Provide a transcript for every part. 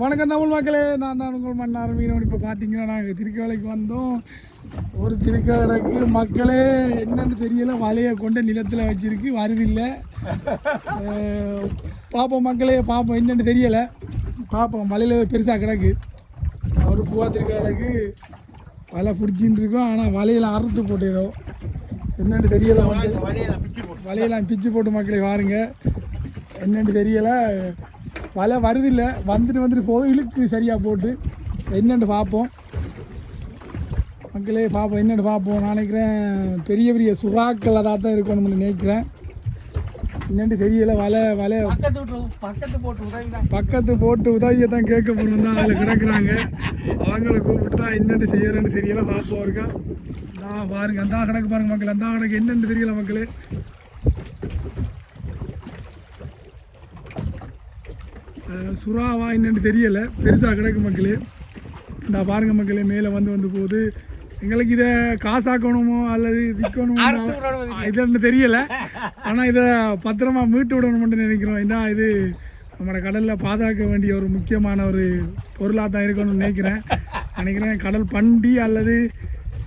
வணக்கம் தமிழ் மக்களே நான் தான் உங்கள் மன்னார் மீனவன். இப்போ பார்த்தீங்கன்னா நாங்கள் திருக்கோலைக்கு வந்தோம். ஒரு திருக்கோலைக்கு மக்களே என்னன்னு தெரியல வலையை கொண்டு நிலத்தில் வச்சிருக்கு வருதில்லை. பார்ப்போம் மக்களே பார்ப்போம் என்னன்னு தெரியலை. பார்ப்போம் வலையில் பெருசாக கிடக்கு. ஒரு பூவா திருக்கோலைக்கு வலை பிடிச்சின்னு இருக்கோம். ஆனால் வலையில் அறுத்து போட்டு ஏதோ என்னன்னு தெரியல வலையெல்லாம் பிச்சு போட்டு மக்களை வாருங்க. என்னன்னு தெரியல. வலை வருதில்ல. வந்துட்டு வந்துட்டு போதும். இழுக்கு சரியாக போட்டு. என்னன்னு பார்ப்போம். மக்களே பார்ப்போம். என்னன்னு பார்ப்போம். நான் நினைக்கிறேன் பெரிய பெரிய சுறாக்கள் அதாக தான் இருக்கணும்னு நினைக்கிறேன். என்னன்னு தெரியல. வலை வலை. பக்கத்து விட்டு பக்கத்து போட்டு பக்கத்து போட்டு உதவியை தான் கேட்க போகணும் தான் அதில் கிடக்குறாங்க. அவங்கள கூப்பிட்டு தான் என்னென்னு செய்யறேன்னு தெரியல. பார்ப்போம் இருக்கா நான் பாருங்க. அந்த கணக்கு பாருங்க மக்கள். அந்த கணக்கு என்னன்னு தெரியல மக்களே. சுறாவா என்னன்னு தெரியல. பெருசாக கிடக்கு மக்களே. இந்த பாருங்க மக்களே மேலே வந்து வந்து போகுது. எங்களுக்கு இதை காசாக்கணுமோ அல்லது விற்கணுமோ இதுன்னு தெரியல. ஆனால் இதை பத்திரமா மீட்டு விடணும்னு நினைக்கிறோம். இதான் இது நம்மளோட கடலில் பாதுகாக்க வேண்டிய ஒரு முக்கியமான ஒரு பொருளாக தான் இருக்கணும்னு நினைக்கிறேன். நினைக்கிறேன் கடல் பண்டி அல்லது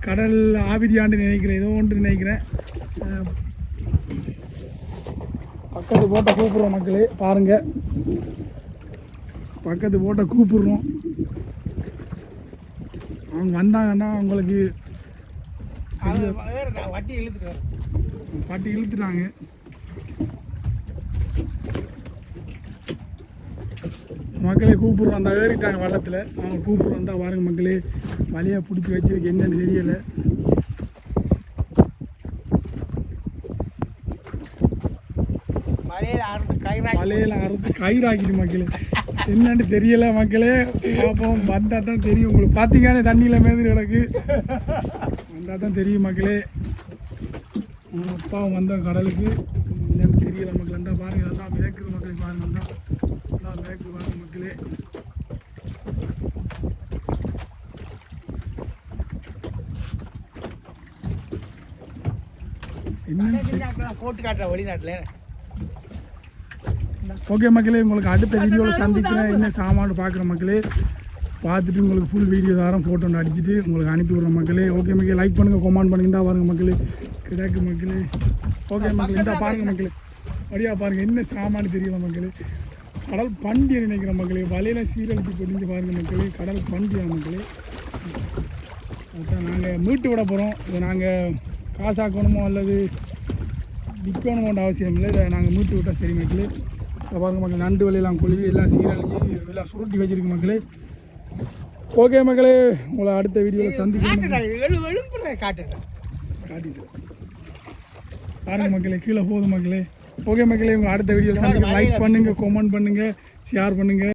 கடல் ஆவிரியாண்டு நினைக்கிறேன். ஏதோ ஒன்று நினைக்கிறேன். பக்கத்து போட்டை கூப்பிடுறோம் மக்களே பாருங்க. பக்கத்து போட்டை கூப்பிடுறோம். அவங்க வந்தாங்கன்னா அவங்களுக்கு வட்டி இழுத்துட்டு வர பாட்டி இழுத்துட்டாங்க. மக்களே கூப்பிடுறோம். அந்த ஏறிட்டாங்க வள்ளத்தில். அவங்க கூப்பிடுறோம். தான் பாருங்க மக்களே வலையை பிடிச்சி வச்சிருக்கு. என்னன்னு தெரியல. மலையில அறுத்து கயிறாக்கி வலையில அறுத்து கயிறாக்கிட்டு மக்களே. என்னன்னு தெரியல மக்களே. பார்ப்போம் வந்தால் தான் தெரியும். உங்களுக்கு பார்த்தீங்கன்னா தண்ணியில் மேதிரி கிடக்கு. வந்தால் தான் தெரியும் மக்களே. உங்க அப்பாவும் வந்தோம் கடலுக்கு. என்னன்னு தெரியல மக்கள். இருந்தால் பாருங்க அதான் மிதக்குது மக்களை. பாருங்க வந்தா அதான் மிதக்குது பாருங்க மக்களே. என்னன்னு போட்டு காட்டுற வெளிநாட்டில். ஓகே மக்களே உங்களுக்கு அடுத்த வீடியோவில் சந்திக்கிறேன். என்ன சாமான் பார்க்குற மக்களே பார்த்துட்டு உங்களுக்கு ஃபுல் வீடியோ தரம் ஃபோட்டோ அடிச்சுட்டு உங்களுக்கு அனுப்பி விட்றேன் மக்களே. ஓகே மக்களே லைக் பண்ணுங்கள் கமெண்ட் பண்ணுங்க. இந்தா பாருங்க மக்களே. கிடக்கு மக்களே. ஓகே மக்களே இந்த பாருங்க மக்களே. அப்படியா பாருங்க என்ன சாமான் தெரியல மக்களே. கடல் பண்டியை நினைக்கிற மக்களே. வலையில சீரழித்து பொடிஞ்சு பாருங்க மக்களே. கடல் பண்டியா மக்களே? அதான் நாங்கள் மீட்டு விட போகிறோம் இதை நாங்கள் காசாக்கணுமோ அல்லது விற்கணுமோன்ற அவசியம் இல்லை. இதை நாங்கள் மீட்டு விட்டால் சரி மக்களே. இதை பாருங்க மக்கள் நண்டு வலையெல்லாம் கொழுவி எல்லாம் சீரழிஞ்சு எல்லாம் சுருட்டி வச்சிருக்கு மக்களே. ஓகே மக்களே உங்களை அடுத்த வீடியோவில் காட்டிட்டு பாருங்க மக்களே கீழே போதும் மக்களே. ஓகே மக்களே உங்களை அடுத்த வீடியோவில் சந்திக்க லைக் பண்ணுங்கள் கமெண்ட் பண்ணுங்கள் ஷேர் பண்ணுங்கள்